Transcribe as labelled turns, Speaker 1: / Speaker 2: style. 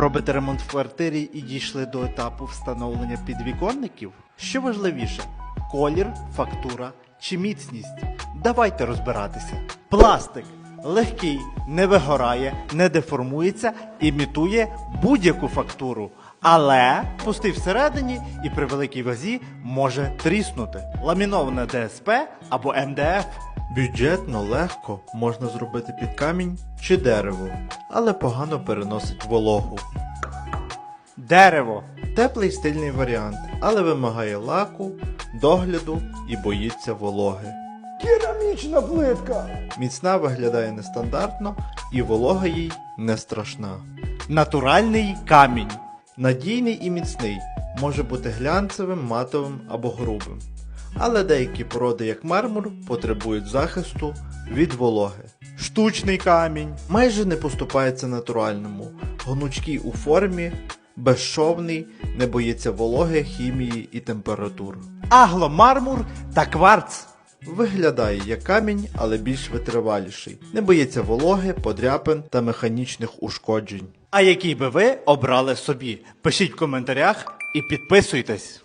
Speaker 1: Робите ремонт в квартирі і дійшли до етапу встановлення підвіконників? Що важливіше: колір, фактура чи міцність? Давайте розбиратися. Пластик легкий, не вигорає, не деформується, імітує будь-яку фактуру. Але пустий всередині і при великій вазі може тріснути. Ламіноване ДСП або МДФ.
Speaker 2: Бюджетно легко можна зробити під камінь чи дерево, але погано переносить вологу.
Speaker 1: Дерево.
Speaker 2: Теплий стильний варіант, але вимагає лаку, догляду і боїться вологи.
Speaker 3: Керамічна плитка.
Speaker 2: Міцна виглядає нестандартно і волога їй не страшна.
Speaker 1: Натуральний камінь.
Speaker 2: Надійний і міцний, може бути глянцевим, матовим або грубим. Але деякі породи, як мармур, потребують захисту від вологи.
Speaker 1: Штучний камінь.
Speaker 2: Майже не поступається натуральному, гнучкий у формі, безшовний, не боїться вологи, хімії і температур.
Speaker 1: Агломармур та кварц.
Speaker 2: Виглядає як камінь, але більш витриваліший. Не боїться вологи, подряпин та механічних ушкоджень.
Speaker 1: А який би ви обрали собі? Пишіть в коментарях і підписуйтесь.